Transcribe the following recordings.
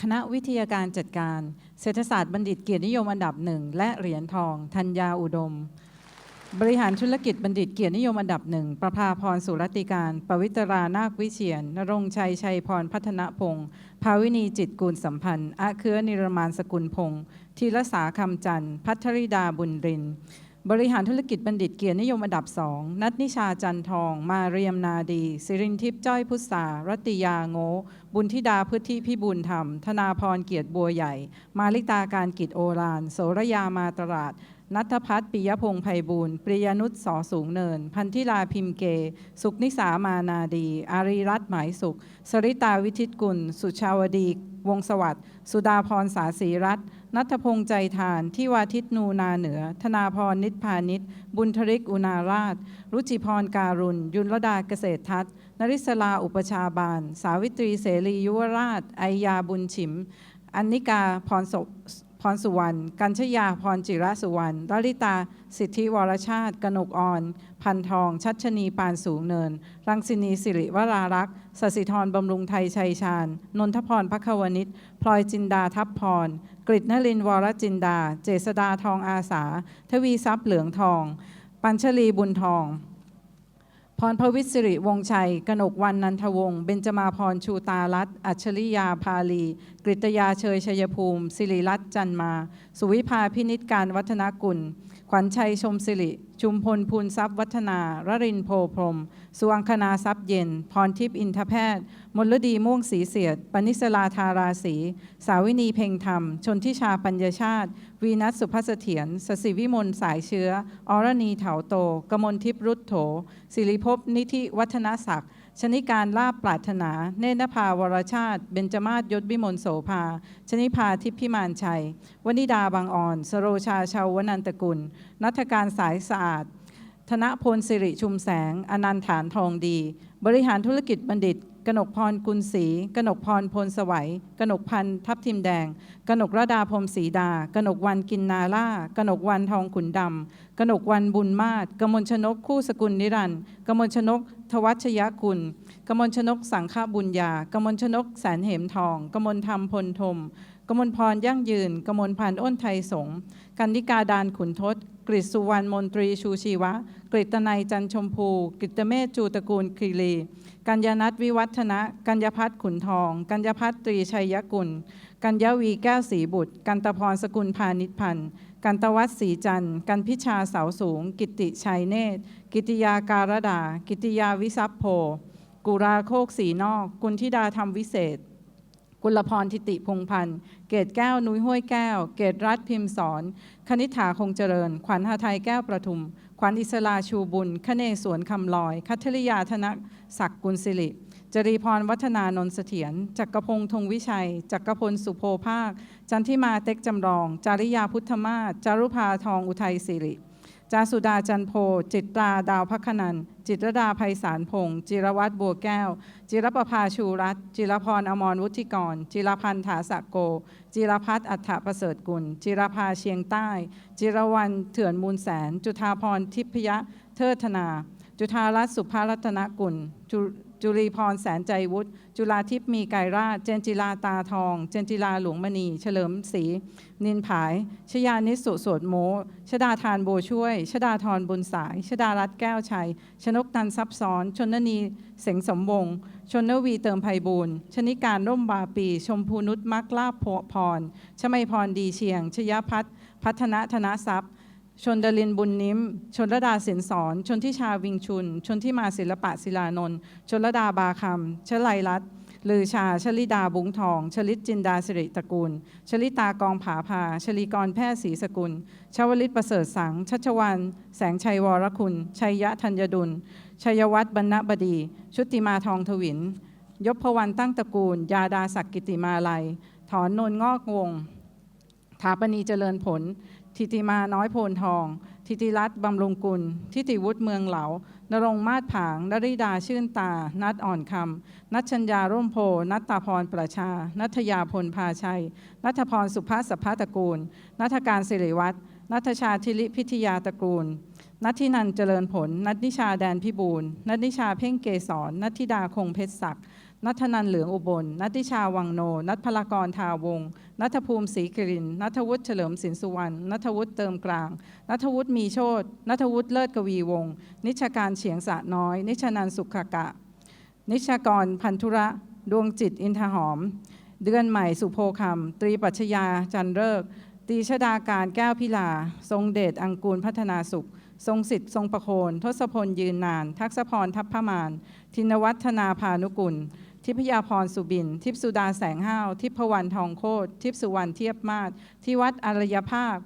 คณะวิทยาการจัดการ เศรษฐศาสตร์บัณฑิตเกียรตินิยมอันดับหนึ่งและเหรียญทองธัญญาอุดม บริหารธุรกิจบัณฑิตเกียรตินิยมอันดับหนึ่งประภาพรสุรติการ ปวิตรานาควิเชียนนรงชัยชัยพรพัฒนพงศ์ภาวินีจิตกูลสัมพันธ์อาเคือนิรมานสกุลพงศ์ธีรสาคำจันทร์พัทริดาบุญรินทร์ บริหารธุรกิจบัณฑิตเกียรตินิยมอันดับสองนัทนิชาจันทอง มาเรียมนาดี สิรินทิพย์จ้อยพุทธารัตติยาโง บุญธิดาพฤทธิพิบูลธรรม ธนาพรเกียรติบัวใหญ่ มาลิตาการกิจโอรานโสรยามาตราดนัทพัฒน์ปิยพงษ์ไพบูลปริยนุชสอสูงเนิน พันธิลาพิมเก สุขนิสามานาดี อารีรัตน์หมายสุข สริตาวิทิตกุล สุชาวดี วงศสวัสดิ์ สุดาพรสาสีรัตน์ นัทพงษ์ใจทานทิวาทิตนูนาเหนือ ธนาพรนิตพานิชบุญทริกอุณาราช รุจิพรการุณ ยุนรดาเกษตรทัศน์นริศลาอุปชาบาล สาวิตรีเสรียุวราชไอยาบุญฉิม อันนิกาพรศพรสุวรรณ กัญชยาพรจิระสุวรรณลลิตา สิทธิวรชาติ กนกอ่อน พันทอง ชัชนีปานสูงเนิน รังสินีสิริวรารักษ์สสิธรบำรุงไทยชัยชาญ นนทพรพักวนิชพลอยจินดาทัพพร กฤตนลินวรจินดา เจษดาทองอาสา ทวีทรัพย์เหลืองทอง ปัญชลีบุญทอง พรพวิศิริวงศ์ชัย กนกวันนันทวงศ์ เบญจมาพรชูตารัตอัจฉริยาพาลีกริตยาเชยชัยภูมิ สิริรัตน์จันมา สุวิภาพินิจการวัฒนกุล ขวัญชัยชมสิริ ชุมพลภูลทรัพย์วัฒนา รรินโพพรม สุวังคณาทรัพย์เย็น พรทิพย์อินทแพทย์ มลดีม่วงสีเสียด ปนิสลาธาราศี สาวินีเพ่งธรรม ชนทิชาปัญญชาติ วีนัสสุภาเสถียรสสิวิมลสายเชื้อ อรณีเถาโต กมลทิพย์รุตโถ สิริภพนิธิวัฒนศักดิ์ ชนิการลาบปรารถนา เนตรนภาวรชาติ เบญจมาศยศวิมลโสภา ชนิพาทิพย์พิมานชัย วนิดาบางอ่อน สโรชาชาววนันตกุล นัฐการสายสะอาด ธนพลสิริชุมแสง อนันต์ฐานทองดี บริหารธุรกิจบัณฑิต กนกพรกุลศรีกนกพรพลสวัยกนกพันทับทิมแดง กนกระดาพรมศรีดากนกวันกินนาล่ากนกวันทองขุนดำกนกวันบุญมาศกมลชนกคู่สกุลนิรันดร์กมลชนกทวัชยกุลกมลชนกสังฆบุญญากมลชนกแสนเหมทองกมลธรรมพลธม กมลพรยั่งยืน กมลพันธ์อ้นไทยสงกันนิกาดานขุนทศ กฤษสุวรรณมนตรีชูชีวะ กฤตนัยจันชมพู กฤตเมธจูตระกูลคีรี กัญญานัทวิวัฒนะ กัญญพัฒน์ขุนทอง กัญญพัฒน์ตรีชัยกุล กัญญวีแก้วศรีบุตร กันตพรสกุลพานิชพันธ์กันตวัฒน์ศรีจันทร์ กันพิชาเสาสูง กิติชัยเนตร กิติยาการดา กิติยาวิซัพโพ กุราโคกสีนอก กุลธิดาธรรมวิเศษ กุลพรทิติพงพันธ์ เกตแก้วนุ้ยห้วยแก้ว เกตรัฐพิมพ์สอน คณิษฐาคงเจริญ ขวัญหาไทยแก้วประทุม ขวัญอิสลาชูบุญ คเนศวนคำลอย คัทริยาธนศักดิ์กุลศิริ จรีพรวัฒนานนทเสถียร จักรพงษ์ธงวิชัย จักรพลสุโพภาค จันทิมาเต็กจำลอง จาริยาพุทธมาศจารุภาทองอุทัยสิริ จาสุดาจันโพ จิตตราดาวพักนัน จิตรดาภัยสารพงศ์จิรวัตรบัวแก้ว จิรประภาชูรัตน์จิรพรอมรวุฒิกร จิรพันธ์ถาสะโก จิรพัฒน์อัฏฐประเสริฐกุล จิรภาเชียงใต้ จิรวันเถื่อนมูลแสน จุธาพรทิพยะเทิดธนา จุธารัตน์สุภารัตนกุล จุลีพรแสนใจวุฒิจุฬาทิพย์มีไกรราช เจนจิลาตาทอง เจนจิลาหลวงมณี เฉลิมศรีนินผาย ชยานิสสุโสดโมชดาทานโบช่วย ชดาธรบุญสาย ชดารัตแก้วชัย ชนกนันทรัพย์ซ้อน ชนนีเสงสมวงชนนวีเติมไพบูลย์ชนิการร่มบาปี ชมพูนุชมักลาภพรชมัยพรดีเชียง ชยพัฒน์พัฒนธนทรัพย์ ชนดลินบุญนิ้ม ชนระดาสินสอน ชนทิชาวิงชุน ชนที่มาศิลปะศิลานนท์ชนระดาบาคำชลัยรัตน์ลือชา ชลิดาบุ้งทอง ชลิตจินดาสิริตระกูล ชลิตากองผาพา ชลีกรแพทย์ศรีสกุลชาวลิตประเสริฐสัง ชัชวัน แสงชัยวรคุณ ชัยยะธัญดุล ชัยวัฒน์บรรณบดี ชุติมาทองทวิน ยพพวันตั้งตระกูล ยาดาศักดิ์กิติมาลัย ถอนนนงอกวงถาปณีเจริญผล ทิติมาน้อยโพนทอง ทิติรัตน์บำรุงกุล ทิติวุฒิเมืองเหลานรงมาศผางนริดาชื่นตา นัดอ่อนคำ นัชชัญญาร่มโพ นัตตาพรประชา นัทยาพลพาชัย นัทพรสุภาสภาตะกูล นัทการสิริวัฒนัทชาธิริพิทยาตระกูล นัททินันเจริญผล นัทนิชาแดนพิบูลนัทนิชาเพ่งเกษรนัทธิดาคงเพชรศักดิ์ นัทนันเหลืองอุบล นัทธิชาวังโน นัทพลากรทาวง นัทภูมิศรีกรินนัทวุฒิเฉลิมสินสุวรรณ นัทวุฒิเติมกลาง นัทวุฒิมีโชตนัทวุฒิเลิศกวีวง นิชการเฉียงสะน้อย นิชนันสุขกะ นิชากรพันธุระ ดวงจิตอินทหอม เดือนใหม่สุโภคำตรีปัชญาจันเริกตรีชดาการแก้วพิลา ทรงเดชอังกูลพัฒนาสุข ทรงสิทธิ์ทรงประโคน ทศพลยืนนาน ทักษพรทัพพมานทินวัฒนาพานุกุล ทิพยาพรสุบิน ทิพสุดาแสงห้าว ทิพวรรณทองโคตรทิพสุวรรณเทียบมาศที่วัดอารยภาพ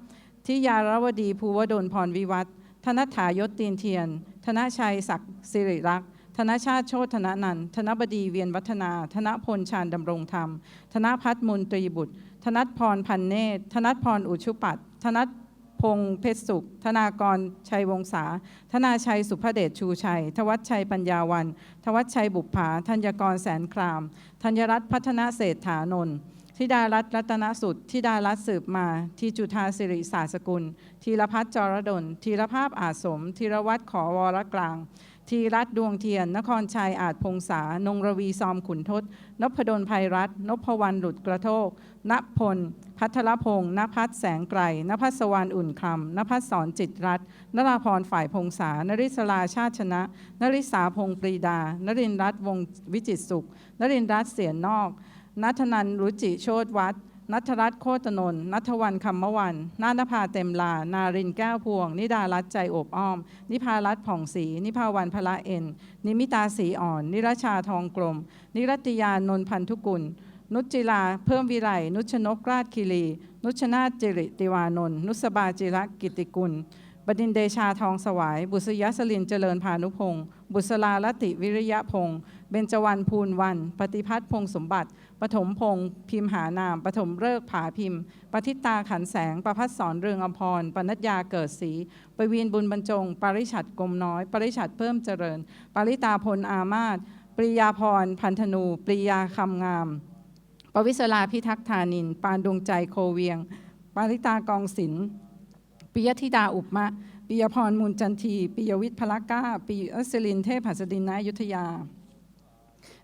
ทิยารวดีภูวดลพรวิวัฒน์ธนัฐถายศตีนเทียน ธนชัยศักดิ์สิริรักษ์ธนชาติโชตธนนันธนบดีเวียนวัฒนา ธนพลชาญดำรงธรรม ธนพัฒน์มนตรีบุตร ธนัทพรพันเนตร ธนัทพรอุชุปัตธนัท งษ์เพชรสุข ธนากรชัยวงศา ธนาชัยสุภเดชชูชัย ทวัชชัยปัญญาวัน ทวัชชัยบุปผาธัญกรแสนคราม ธัญรัตน์พัฒนาเศรษฐานนท์ธิดารัตน์รัตนสุดธิดารัตน์สืบมา ทีจุธาสิริศาสกุล ธีรพัฒน์จรดลธีรภาพอาสมธีรวัตรขอวรกลาง ทีรัตดวงเทียน นครชัยอาจพงษานงรวีซอมขุนทศนพดลภัยรัตนพวรรณหลุดกระโทกณพล พัทรพงศ์ณพัฒแสงไกรณพัสวรรณอุ่นคำณพัฒสอนจิตรัตนราพรฝ่ายพงษานริศราชาติชนะ นริษาพงปรีดา นรินรัตวงวิจิตรสุข นรินรัตเสียนนอกนัทนันรุจิโชตวัฒน์ นัทรัตน์โคตนนนัทวันคำมวัน นาณภาเต็มลา นารินแก้วพวง นิดารัตใจโอบอ้อม นิพารัตผ่องศรีนิพาวันพละเอ็น นิมิตาสีอ่อน นิรชาทองกลม นิรัตยานนทพันธุกุล นุจิลา เพิ่มวิไลนุชนกราชคีรี นุชนาจิริติวานนท์นุสบาจิระกิติกุล บดินเดชาทองสวาย บุษยสลินเจริญพานุพงศ์บุษลาลติวิริยะพงศ์เบญจวรรณภูลวัน ปฏิพัฒน์พงศ์สมบัติ ปฐมพงศ์พิมหานามปฐมเริกผาพิมพ์ปทิตาขันแสง ประพัฒสอนเรืองอภรปนัญญาเกิดศรีปวีนบุญบรรจง ปริชัดกลมน้อย ปริชัดเพิ่มเจริญ ปริตาพลอามาศปริยาพรพันธนู ปริยาคำงาม ปวิศราพิทักษ์ธานิน ปานดวงใจโคเวียงปาริตากองศิลปิยธิดาอุปมะปิยพรมูลจันทีปิยวิทย์พละก้าปิยศิลินเทพหัสดินนายุทธยา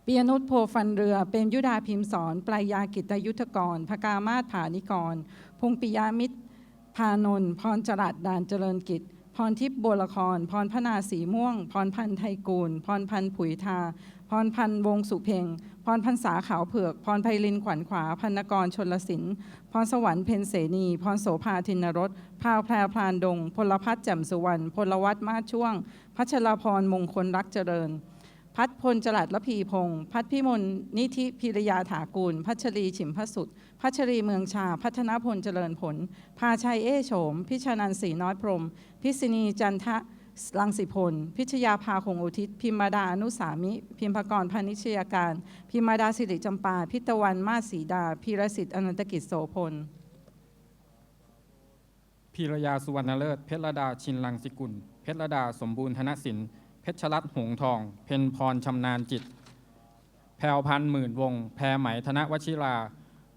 ปิยนุชโพฟันเรือ เป็นยุดาพิมพ์สอนปลายยากิตยุทธกรพกามาศผานิกร พงปิยามิตรพานนท์พรจรัดดานเจริญกิจ พรทิพย์บัวละคร พรพนาสีม่วง พรพันธ์ไทยกูล พรพันธ์ผุยทา พรพันธ์วงสุเพงพรพันษาขาวเผือก พรไพลินขวัญขวา พันกรชนลสินพรสวรรค์เพนเสนี พรโสภาทินรสพาวแพรพรานดง พลพัฒน์แจ่มสุวรรณ พลวัตมาช่วง พัชรพรมงคลรักเจริญ พัฒพลจรัสละพีพงศ์พัฒพิมลนิธิพิรยาถากูล พัชรีฉิมพสุดพัชรีเมืองชา พัฒนพลเจริญผล พาชัยเอโฉม พิชานันสีน้อยพรม พิษินีจันทะลังสิพล พิชยาภาคงอุทิศ พิมมาดาอนุสามิ พิมพกรพานิชยาการ พิมมาดาสิริจำปา พิตวันมาศสีดา พีรสิทธิ์อนันตกิจโสพล พีรยาสุวรรณเลิศ เพชรดาชินลังสิกุล เพชรดาสมบูรณ์ธนสิน เพชรรัตน์หงทอง เพนพรชำนาญจิต แพวพันหมื่นวง แพรไหมธนวชิรา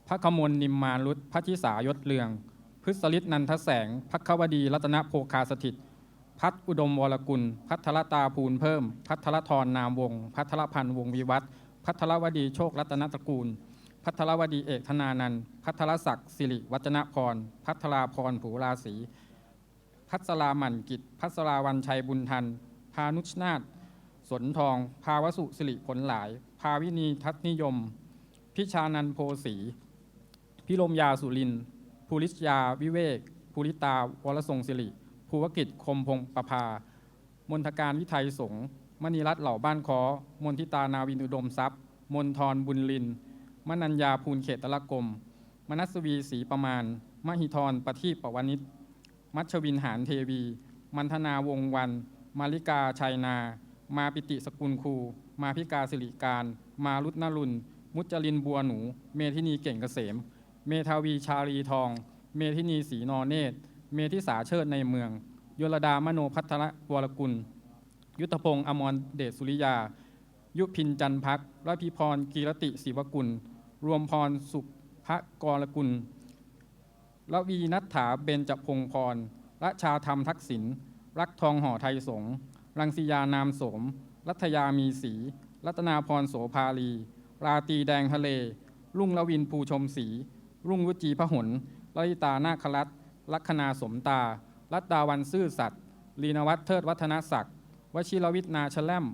พระขมลนิมมารุตพัชิสายศเลือง พฤษลิศนันทแสงพักวดีรัตนโภคาสถิต พัฒอุดมวรกุล พัทรตาภูลเพิ่ม พัทรทรนามวง พัทรพันธ์วงวิวัฒพัทรวดีโชครัตนตระกูล พัทรวดีเอกธนานันพัทรศักดิ์สิริวัจนพร พัทราพรผูราศีพัสราหมันกิจ พัสราวันชัยบุญทัน พานุชนาถสนทอง ภาวสุสิริผลหลาย ภาวินีทัศนิยม พิชานันโพสี พิรมยาสุรินภูริชยาวิเวกภูริตาวรทรงสิริภูวกิจคมพงประภามนทการวิไทยสงฆ์มณีรัตน์เหล่าบ้านคอมนทิตานาวินอุดมทรัพย์ มนทรบุญลิน มนัญญาภูลเขตตละกรมมนัสวีศรีประมาณ มหิธรประทีปปวนิชมัชวินหานเทวี มันธนาวงวัน มาริกาชัยนา มาปิติสกุลครูมาพิกาสิริการ มารุตนรุน มุจลินบัวหนู เมธินีเก่งเกษม เมทาวีชาลีทอง เมธินีศรีนอเนตร เมธิสาเชิดในเมือง ยลดามโนพัทรวรกุล ยุทธพงศ์อมรเดชสุริยา ยุพินจันพักรพิพรกีรติศิวกุล รวมพรสุภกรกุลละวีนัฐถาเบญจพงพรรัชาธรรมทักษิณ รักทองห่อไทยสงรังสียานามสม รัตยามีศรีรัตนาพรโสภาลี ราตีแดงทะเล รุ่งละวินภูชมศรีรุ่งรุจีพหลลลิตานาครัตลัคนาสมตา รัตดาวันซื่อสัตย์ลีนวัฒเทิดวัฒนศักดิ์วชิรวิทยนาชแลม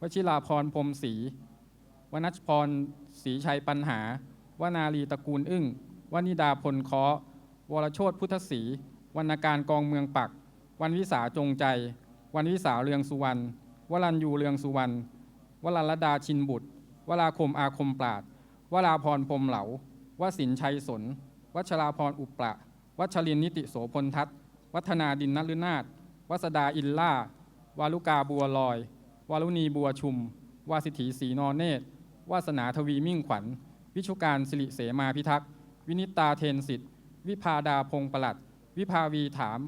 วชิราพรพรมศรีวนัชพรศรีชัยปัญหา วนาลีตระกูลอึ้งวนิดาพลเคาะวรโชตพุทธศรีวรรณการกองเมืองปัก วันวิสาจงใจ วันวิสาเรืองสุวรรณ วรัญยูเรืองสุวรรณวลาลดาชินบุตร วราคมอาคมปราด วราพรพรมเหลาวสินชัยสน วัชราพรอุปประวัชรินนิติโสพลทัศวัฒนาดินนฤนาถวัสดาอินล่า วาลุกาบัวลอย วารุณีบัวชุม วาสิทธิศรีนอเนตรวาสนาทวีมิ่งขวัญ วิชุการสิริเสมาพิทักษ์ วินิตาเทนสิทธิ์วิพาดาพงประหลัด วิภาวีถาม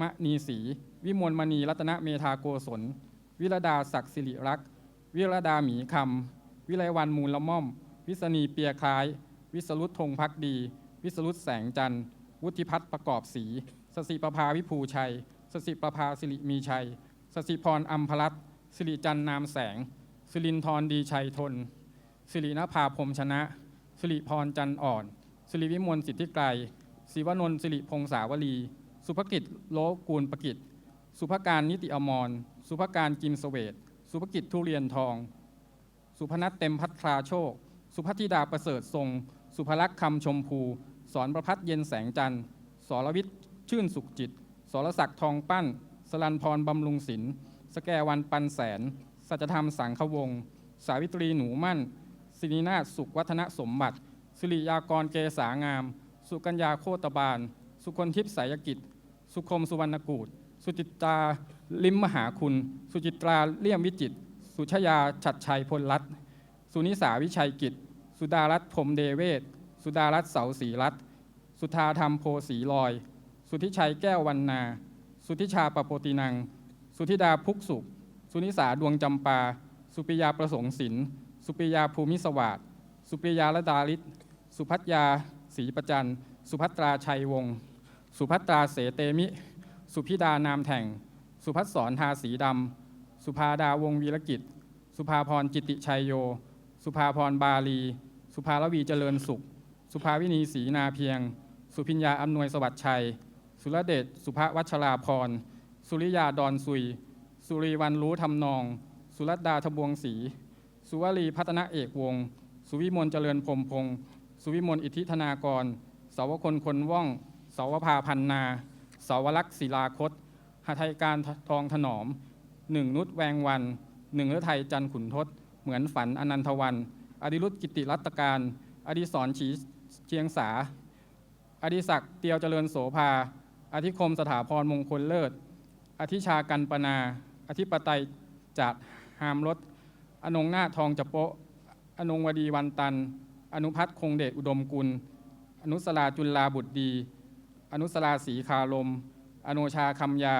มณีศรีวิมลมณีรัตนเมธาโกศล วิรดาศักดิ์สิริรักษ์ วิรดาหมีคำ วิไลวันมูลละม่อม วิษณีเปียคล้าย วิสรุตธงพักดี วิสรุตแสงจันทร์ วุฒิพัฒน์ประกอบศรีสสิประภาวิภูชัย สสิประภาสิริมีชัย สสิพรอัมพรัตสิริจันทร์นามแสง สิรินทรดีชัยทน สิรินภาพรมชนะ สิริพรจันทร์อ่อน สิริวิมลสิทธิไกรศิวนนท์สิริพงษาวลี สุภกิจโลกูลประกิจ สุภการนิติอมร สุภการกิมเสเวตสุภกิจทุเรียนทอง สุพนัทเต็มพัทราโชค สุพัธิดาประเสริฐทรง สุภลักษ์คำชมพู สอนประพัฒน์เย็นแสงจันทร์สรวิทย์ชื่นสุขจิต สรศักดิ์ทองปั้น สลันพรบำรุงศิลป์สแกวันปันแสน สัจธรรมสังขวงศ์สาวิตรีหนูมั่นศิรินาสุขวัฒนสมบัติ สิริยากรเกษางาม สุกัญญาโคตบาล สุคนทิพย์สายกิจ สุคมสุวรรณกูฏสุจิตราลิมมหาคุณ สุจิตราเลี่ยมวิจิต สุชยาฉัดชัยพลรัตสุนิสาวิชัยกิจ สุดารัตน์พรมเดเวศสุดารัตน์เสาศรีรัตสุธาธรรมโพสีลอย สุธิชัยแก้ววันนา สุธิชาปโปตินัง สุธิดาพุกสุข สุนิสาดวงจำปา สุปิยาประสงค์ศิลสุปิยาภูมิสวัสดิ์สุปิยาละดาลิศสุพัทยาศรีประจันสุภัตราชัยวงศ์ สุภัตราเสเตมิ สุพิดานามแถ่ง สุพัฒสอนทาสีดำ สุภาดาวงวีรกิจ สุภาพรจิติชัยโย สุภาพรบาลี สุภาลวีเจริญสุข สุภาวินีศรีนาเพียง สุพิญญาอำนวยสวัสดิ์ชัย สุรเดชสุภวัชราพร สุริยาดอนซุย สุรีวันรู้ทำนอง สุรัตดาทบวงศรี สุวลีพัฒนาเอกวง สุวิมลเจริญพรมพงศ์สุวิมลอิทธิธนากรเสาวคนคนว่อง สวภาพันนา สวลักษ์ศิลาคตหทัยการทองถนอม หนึ่งนุชแวงวัน หนึ่งฤทัยจันขุนทศ เหมือนฝันอนันทวัน อดิรุตกิติรัตการ อดิศรฉีเชียงสา อดิศักเตียวเจริญโสภา อธิคมสถาพรมงคลเลิศ อธิชากันปนา อธิปไตยจัดหามรถ อนงนาทองจะโปะอนงวดีวันตัน อนุพัฒน์คงเดชอุดมกุล อนุสราจุลลาบุตรดี อนุสราศีคารม อโนชาคำยา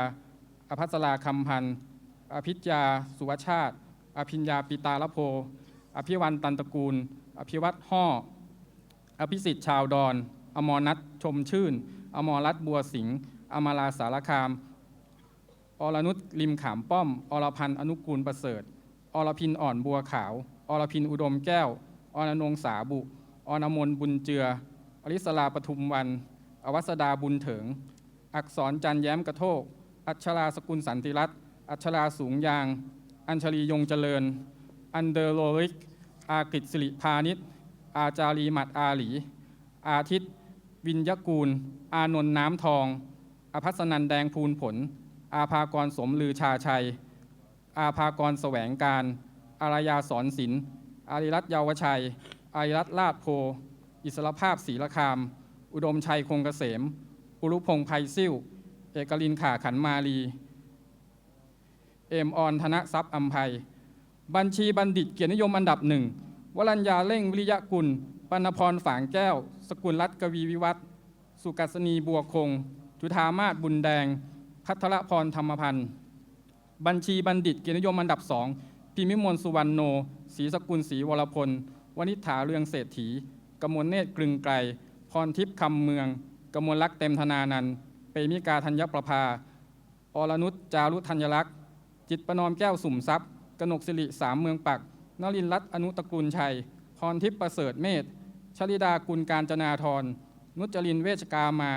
อภัสราคำพันธ์อภิจยาสุวชาติ อภิญญาปิตาลโพ อภิวันตันตกูล อภิวัตห่อ อภิสิทธิ์ชาวดอน อมรนัทชมชื่น อมรรัตบัวสิงห์ อมาลาสารคาม อรนุชริมขามป้อม อรพันธ์อนุกูลประเสริฐ อรพินอ่อนบัวขาว อรพินอุดมแก้ว อรนงสาบุอรมนบุญเจือ อริสลาปทุมวัน อวัสดาบุญเถิง อักษรจันแย้มกระโทก อัชราสกุลสันติรัตน์อัชราสูงยาง อัญชลียงเจริญ อันเดอร์โลริก อากฤษสิริพานิชอาจารีหมัดอาหลี อาทิตย์ วินยกูล อานนท์น้ำทอง อภัสนันแดงภูลผล อาภากรสมลือชาชัย อาภากรแสวงการ อารยาสอนศิลป์อาริรัตเยาวชัยอาริรัตลาดโพ อิสรภาพศรีละคาม อุดมชัยคงเกษม อุรุพงษ์ไพซิ่ว เอกลินข่าขันมาลี เอมออนธนทรัพย์อัมภัย บัญชีบัณฑิตเกียรตินิยมอันดับหนึ่ง วรัญญาเล่งวิริยะกุลปณพรฝางแก้ว สกุลรัตน์กวีวิวัฒน์สุกัสนีบัวคง จุธามาศบุญแดง พัทรพรธรรมพันธ์ บัญชีบัณฑิตเกียรตินิยมอันดับสองพิมิมลสุวรรณโน ศรีสกุลศรีวรพล วณิษฐาเรืองเศรษฐีกมลเนตรกลึงไกร พรทิพย์คำเมือง กมลลักษ์เต็มธนานันเปมิกาธัญประภา อรนุชจารุธัญลักษ์ จิตประนอมแก้วสุ่มทรัพย์ กนกสิริสามเมืองปักนลินรัตน์อนุตระกูลชัย พรทิพย์ประเสริฐเมธชลิดากุลการจนาธร นุจรินเวชกามา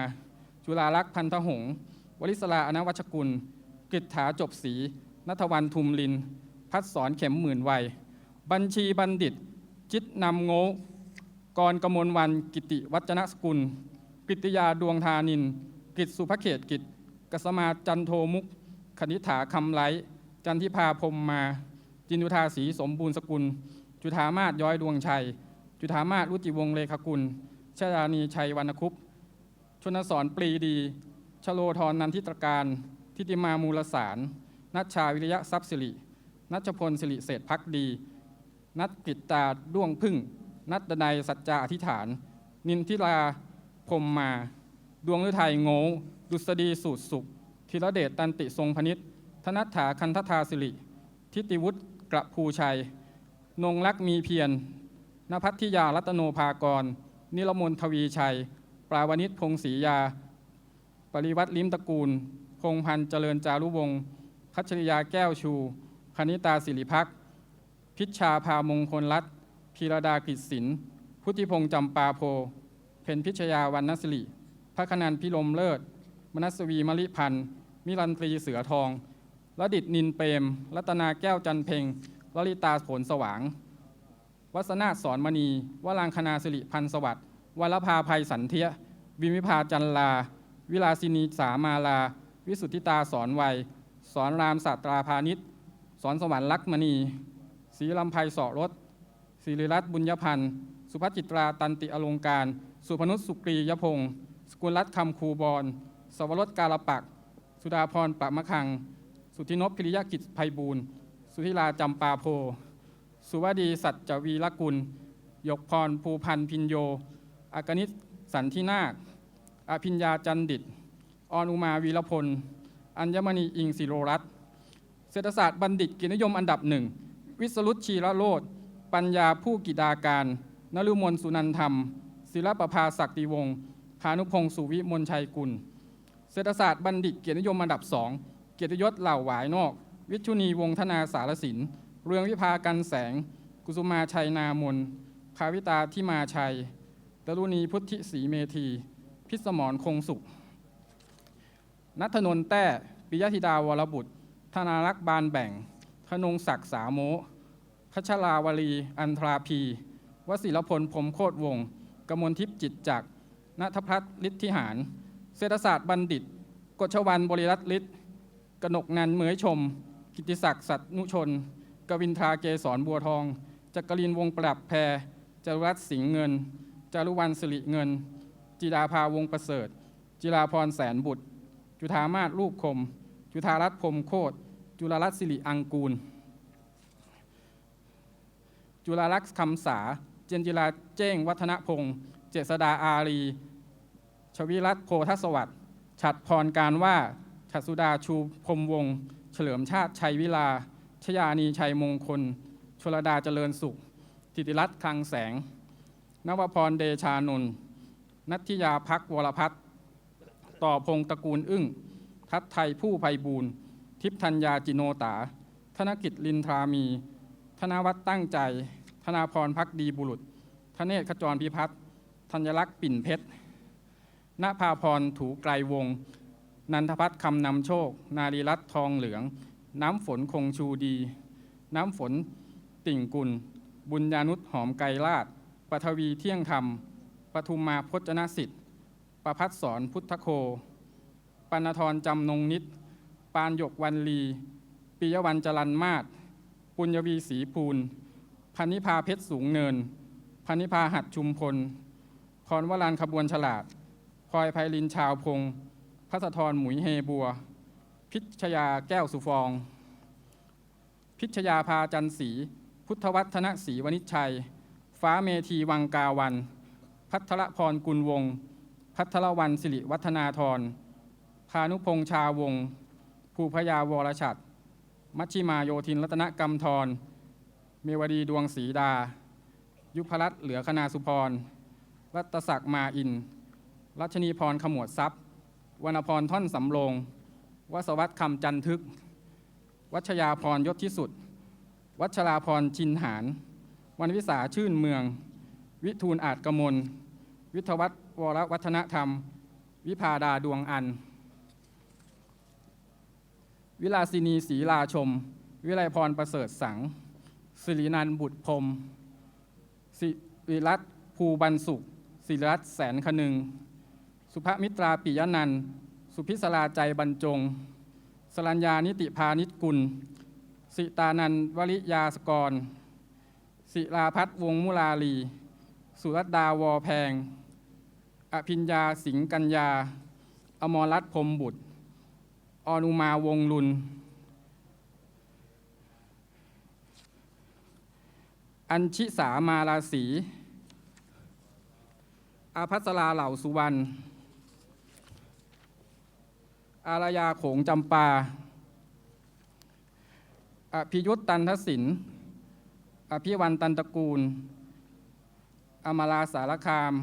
จุฬาลักษ์พันธหงวลิศลาอนวัชกุลกฤษฐาจบศรีนัทวันทุมลิน พัดสอนเข็มหมื่นวัย บัญชีบัณฑิต จิตนำโง กรกมลวันกิติวัจนสกุล กิติยาดวงธานิน กิจสุภเขตกิจกสมาจันโทมุกคณิฐาคำไลจันทิพาพรมมา จินุธาศรีสมบูรณ์สกุล จุธามาศย้อยดวงชัย จุธามาศรุจิวงเลขกุลชยานีชัยวรรณคุปชนสอนปรีดี ชโลธรนันทิตรการ ทิติมามูลสาร นัชชาวิริยะทรัพย์สิริ นัชพลสิริเศรษฐพักดี นัทกิตตาด้วงพึ่ง นัทดนัยสัจจาอธิษฐาน นินทิราพรมมา ดวงฤทัยโง่ดุษฎีสูตรสุขธีรเดชตันติทรงพนิษฐ์ธนัฏฐาคันธทาสิริ ทิติวุฒิกระภูชัย นงรักมีเพียรนภัทธิยารัตโนภากร นิรมนทวีชัย ปราวนิชพงศรียา ปริวัติลิ้มตระกูล พงพันธ์เจริญจารุวงศ์พัชริยาแก้วชู คณิตาสิริพักพิชชาพามงคลรัตน พีรดากฤษศินพุทธิพงษ์จำปาโพ เพนพิชยาวันนสิริพระคนันพิลมเลิศ มนัสวีมลิพันธ์มิรันตรีเสือทองระดิตนินเปรม รัตนาแก้วจันเพ็งลลิตาผลสว่าง วัสนาสอนมณี วรางคณาสิริพันธ์สวัสดิ์วรภาภัยสันเทียวิมิภาจันลา วิลาสินีสามาลา วิสุทธิตาสอนวัย สอนรามศาสตราพาณิชย์สอนสวรรค์ลักษมณีศรีลำไพศรส ศิริรัตน์บุญยพันธ์ สุภจิตราตันติอลงการ สุพนุษสุกรียพงศ์สกุลรัตน์คำคูบอลสวรสการปักษ์สุดาพรปะมะคัง สุธินพพิริยกิจไพบูลย์สุธิลาจำปาโพ สุวดีสัจจวีรกุล ยกพรภูพันธ์พินโย อากนิตสันทินาค อภิญญาจันดิตออนอุมาวีรพล อัญมณีอิงศิโรรัตเศรษฐศาสตร์บัณฑิตกิจนิยมอันดับหนึ่ง วิสรุตชีระโรธ ปัญญาผู้กิดาการนฤมลสุนันธรรม ศิลปภาศักดิวงศ์พานุพงศ์สุวิมลชัยกุล เศรษฐศาสตร์บัณฑิตเกียรตินิยมอันดับสองเกียรติยศเหล่าหวายนอก วิชุนีวงธนาสารสิน เรืองวิภากันแสง กุสุมาชัยนามนภาวิตาทิมาชัยดรุณีพุทธิศรีเมธี พิสมรคงสุข นัทนนท์แต้ปิยธิดาวรบุตร ธนารักษ์บานแบ่งธนงศักดิ์สาโม พัชราวลี อันทราพีวศิรพลพรมโคตรวงกมลทิพย์จิตจักนัทพัฒน์ฤทธิหาร เศรษฐศาสตร์บัณฑิตกฎชวันบริรัตฤทธิ์กนกนันเหมยชม กิติศักดิ์สัตนุชน กวินทราเกษรบัวทอง จักรินวงปรับแพรจารุรัตน์สิงห์เงิน จารุวรรณสิริเงิน จิดาภาวงประเสริฐ จิราพรแสนบุตร จุธามาศรูปคม จุธารัตน์พรมโคตรจุฬารัตน์สิริอังกูล จุฬาลักษณ์คำสา เจนจิราเจ้ง วัฒนพงศ์เจษดาอารี ชวิรัตโพธสวัสดิ์ฉัดพรการว่าฉัดสุดาชูพรมวงศ์เฉลิมชาติชัยวิลา ชยานีชัยมงคล ชลดาเจริญสุขธิติรัตน์คลังแสง นวพรเดชานนท์นัทธิยาพักวรพัฒน์ต่อพงศ์ตระกูลอึ้ง ทัศไทยผู้ไพบูรณ์ทิพธัญญาจิโนตา ธนกิจลินทรามี นวัฒน์ตั้งใจ ธนาพรพักดีบุรุษธเนศขจรพิพัฒน์ธัญลักษณ์ปิ่นเพชรณภาพรถูไกรวง นันทพัฒน์คำนำโชค นารีรัตน์ทองเหลือง น้ำฝนคงชูดี น้ำฝนติ่งกุล บุญญานุษหอมไกรลาดปทวีเที่ยงธรรมปทุมมาพจนสิทธิ์ประพัฒสอนพุทธโคปนทรจำนงนิต ปานยกวันลี ปิยวันจรันมาศ ปุญญวีศรีภูลพันนิพาเพชรสูงเนิน พันนิพาหัดชุมพล พรวรานขบวนฉลาดพลอยไพลินชาวพงศ์พัสธรหมุยเฮบัว พิชยาแก้วสุฟอง พิชยาพาจันสีพุทธวัฒนศรีวณิชัย ฟ้าเมธีวังกาวัน พัทรพรกุลวง พัทรวันสิริวัฒนาธรพานุพงษ์ชาวง ภูพยาวรชัด มัชชิมาโยธินรัตนกรรมธรเมวดีดวงศรีดา ยุพรัตน์เหลือคณาสุพร รัตศักดิ์มาอิน รัชนีพรขมวดทรัพย์ วรรณพรท่อนสำโรงวสวัตคำจันทึก วัชยาพรยศที่สุด วัชราพรชินหารววรรณวิสาชื่นเมือง วิทูลอาจกมล วิทวัฒน์วรวัฒนธรรม วิพาดาดวงอัน วิลาสินีศรีลาชม วิไลพรประเสริฐสังสิรินันบุตรพรมสิริรัตภูบันสุขสิริรัตแสนคนึง สุภมิตราปิยนันสุพิศราใจบรรจง สรัญญานิติพานิชกุล สิตานันวริยาสกร ศิลาพัฒวงศ์มุลาลี สุรัตดาวอแพง อภิญญาสิงกัญญา อมรรัตพรมบุตร อนุมาวงลุน อัญชิสามาราศีอาพัสราเหล่าสุวรรณ อารยาโขงจำปา อภิยุตตันทศินอภิวันตันตระกูล อมราสารคาม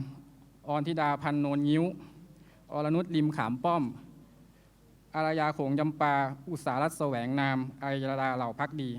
ออนธิดาพันโนนยิ้ว อรนุชริมขามป้อม อารยาโขงจำปา อุตสารัตแสวงนามอารยาเหล่าพักดี